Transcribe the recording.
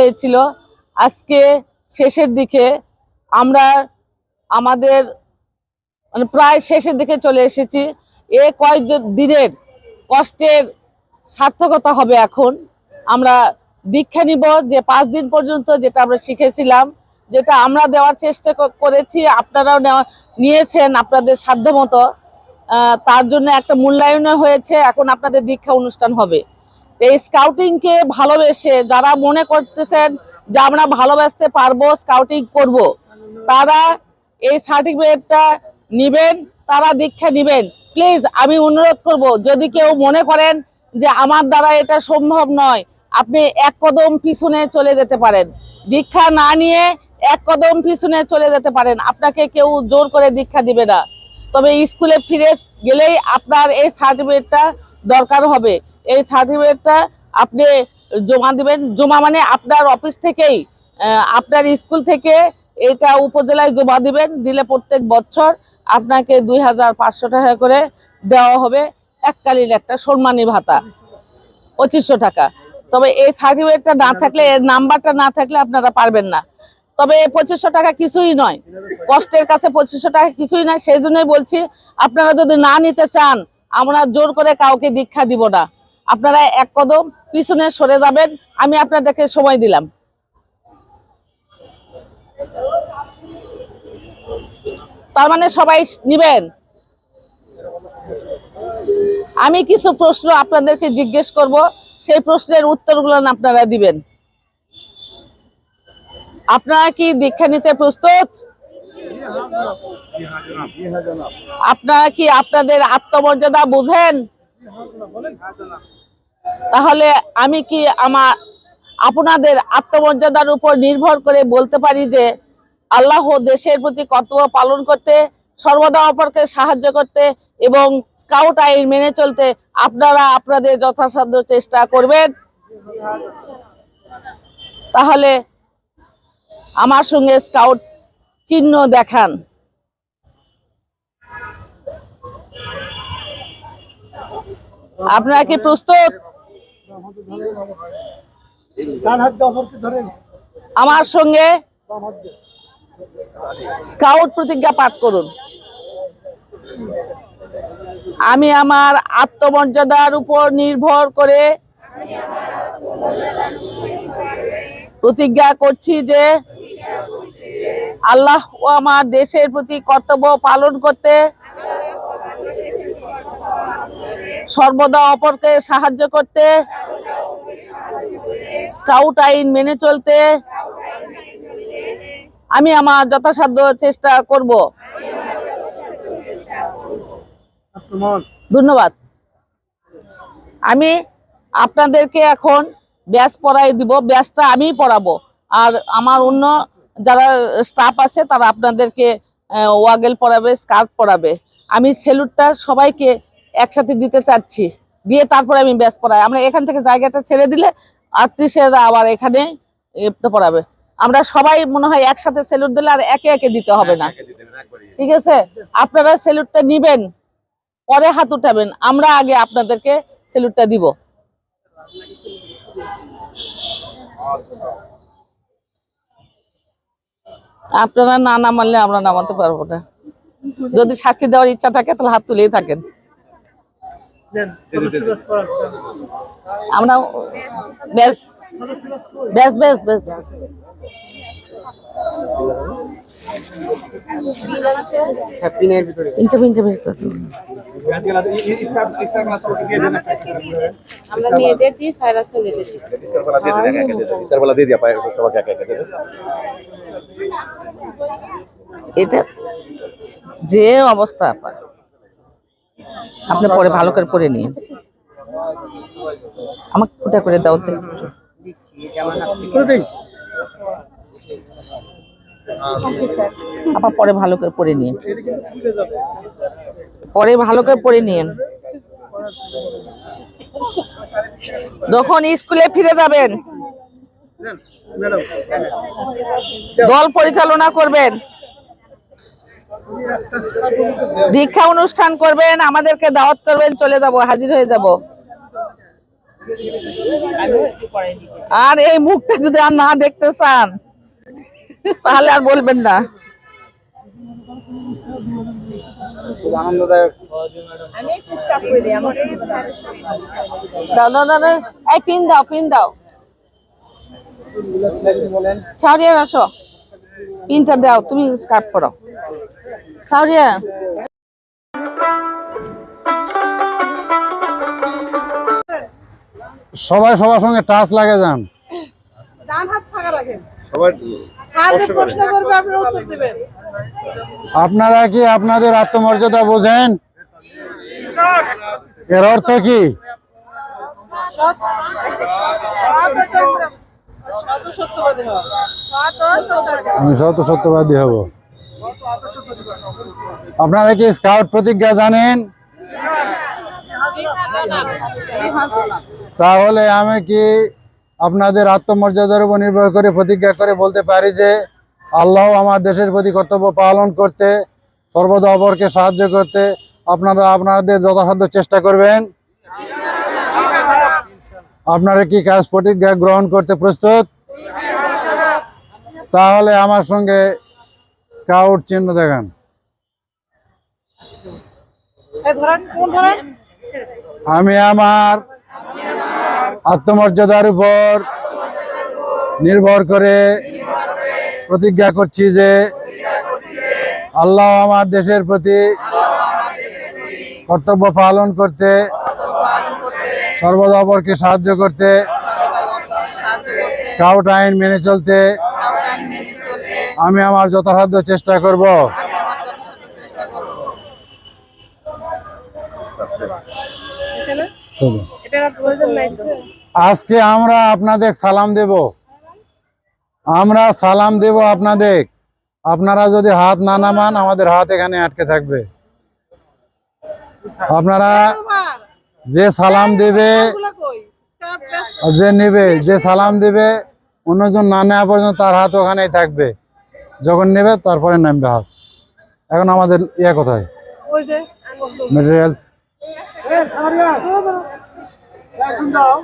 হয়েছিল। আজকে শেষের দিকে আমরা আমাদের মানে প্রায় শেষের দিকে চলে এসেছি। এ কয়েক দিনের কষ্টের সার্থকতা হবে এখন। আমরা দীক্ষা নিব যে পাঁচ দিন পর্যন্ত যেটা আমরা শিখেছিলাম, যেটা আমরা দেওয়ার চেষ্টা করেছি, আপনারাও নেওয়া, নিয়েছেন আপনাদের সাধ্য মতো তার জন্য একটা মূল্যায়নও হয়েছে। এখন আপনাদের দীক্ষা অনুষ্ঠান হবে। এই স্কাউটিংকে ভালোবেসে যারা মনে করতেছেন যে আমরা ভালোবাসতে পারব স্কাউটিং করব। তারা এই সার্টিফিকেটটা নিবেন, তারা দীক্ষা নিবেন। প্লিজ আমি অনুরোধ করব, যদি কেউ মনে করেন যে আমার দ্বারা এটা সম্ভব নয়, আপনি এক কদম পিছনে চলে যেতে পারেন। দীক্ষা না নিয়ে এক কদম পিছনে চলে যেতে পারেন। আপনাকে কেউ জোর করে দীক্ষা দিবে না। তবে স্কুলে ফিরে গেলেই আপনার এই সার্টিফিকেটটা দরকার হবে। এই সার্টিফিকেটটা আপনি জমা দিবেন। জমা মানে আপনার অফিস থেকেই আপনার স্কুল থেকে এটা উপজেলায় জমা দিবেন। দিলে প্রত্যেক বছর আপনাকে দুই হাজার পাঁচশো টাকা করে দেওয়া হবে। এককালীন একটা সম্মানী ভাতা, পঁচিশশো টাকা। তবে এই সার্টিফিকেটটা না থাকলে, এর নাম্বারটা না থাকলে আপনারা পারবেন না। তবে পঁচিশশো টাকা কিছুই নয়। কষ্টের কাছে পঁচিশশো টাকা কিছুই নয়। সেই জন্যই বলছি, আপনারা যদি না নিতে চান, আমরা জোর করে কাউকে দীক্ষা দিব না। আপনারা এক কদম পিছনে সরে যাবেন, আমি আপনাদেরকে সময় দিলাম। তার মানে সবাই নিবেন। আমি কিছু প্রশ্ন আপনাদেরকে জিজ্ঞেস করব, সেই প্রশ্নের উত্তরগুলো আপনারা দিবেন। আপনারা কি দীক্ষা নিতে প্রস্তুত? আপনারা কি আপনাদের আত্মমর্যাদা বুঝেন? তাহলে আমি কি আমার আপনাদের আত্মমর্যাদার উপর নির্ভর করে বলতে পারি যে আল্লাহ দেশের প্রতি কর্তব্য পালন করতে, সর্বদা অপরকে সাহায্য করতে এবং স্কাউট আইন মেনে চলতে আপনারা আপনাদের যথাসাধ্য চেষ্টা করবেন। তাহলে আমার সঙ্গে স্কাউট চিহ্ন দেখান। আপনারা কি প্রস্তুত? আমার সঙ্গে স্কাউট প্রতিজ্ঞা পাঠ করুন। আমি আমার আত্মমর্যাদার উপর নির্ভর করে প্রতিজ্ঞা করছি যে আল্লাহ আমার দেশের প্রতি কর্তব্য পালন করতে সর্বদা অপরকে সাহায্য করতে স্কাউট আইন মেনে চলতে। আমি আমার যথাসাধ্য চেষ্টা করব। ধন্যবাদ। আমি আপনাদেরকে এখন ব্যাস পড়াই দিব ব্যাসটা আমিই পড়াবো। আর আমার অন্য যারা স্টাফ আছে তারা আপনাদেরকে ওয়াগেল পড়াবে স্কার্ফ পড়াবে। আমি সেলুটটা সবাইকে একসাথে দিতে চাচ্ছি। দিয়ে তারপরে আমি ব্যাস পড়াই। আমরা এখান থেকে জায়গাটা ছেড়ে দিলে আর্টিস্টেরা আবার এখানে পড়াবে। আমরা সবাই মনে হয় একসাথে সেলুট দিলে আর একে একে দিতে হবে না। ঠিক আছে? আপনারা সেলুটটা নিবেন পরে হাত উঠাবেন। আমরা আগে আপনাদেরকে সেলুটটা দিব। আপনারা না নামানলে আমরা নামাতে পারব না। যদি শাস্তি দেওয়ার ইচ্ছা থাকে তাহলে হাত তুলেই থাকেন দেন সদস্য ব্যাস করান আমরা বেশ বেশ বেশ বেশ ইন্টারভিউ ইন্টারভিউ আমরা মেয়েদের দিই সাইরা ছেলেদের দিই। বেলা দিয়ে দিয়া পায় সবাইকে একা একা এটা যে অবস্থা আপনার আপনি পরে ভালো করে পরে নিন। আমাকে ফুটা করে দাও তো। আপা পরে ভালো করে পরে নিন। পরে ভালো করে পরে নিন। যখন স্কুলে ফিরে যাবেন দল পরিচালনা করবেন। দীক্ষা অনুষ্ঠান করবেন আমাদেরকে দাওয়াত করবেন চলে যাব হাজির হয়ে যাব। আর এই মুখটা যদি আর না দেখতে চান তাহলে আর বলবেন না। আনন্দদায়ক। এই পিন দাও পিন দাও। আসো। পিনটা দাও তুমি স্কার্ট পরো। সাউরিয়া সবাই সবার সঙ্গে টাচ লাগে যান। সবার প্রশ্ন করবে আপনারা উত্তর দেবেন। আপনারা কি আপনাদের আত্মমর্যাদা বোঝেন? এর অর্থ কি? সত্যবাদী আমি সত্যবাদী হব। আপনারা কি স্কাউট প্রতিজ্ঞা জানেন? তাহলে আমি কি আপনাদের আত্মমর্যাদার উপর নির্ভর করে প্রতিজ্ঞা করে বলতে পারি যে আল্লাহ আমার দেশের প্রতি কর্তব্য পালন করতে, সর্বদা অপরকে সাহায্য করতে আপনারা আপনাদের যথাসাধ্য চেষ্টা করবেন। আপনারা কি কাজ প্রতিজ্ঞা গ্রহণ করতে প্রস্তুত? তাহলে আমার সঙ্গে স্কাউট চিহ্ন দেখান। আমি আমার আত্মমর্যাদার উপর নির্ভর করে প্রতিজ্ঞা করছি যে আল্লাহ আমার দেশের প্রতি কর্তব্য পালন করতে সর্বদা অপরকে সাহায্য করতে স্কাউট আইন মেনে চলতে আমি আমার যথাসাধ্য চেষ্টা করব। আজকে আমরা আপনাদের সালাম দেব। আমরা সালাম দেব আপনাদের। আপনারা যদি হাত না নামান, আমাদের হাত এখানে আটকে থাকবে। আপনারা যে সালাম দেবে, যে নেবে, যে সালাম দেবে, অন্যজন না নেওয়া পর্যন্ত তার হাত ওখানেই থাকবে। যখন নেবে তারপরে নামবে হাত। এখন আমাদের ইয়ে কোথায়? মেটেরিয়ালস দাও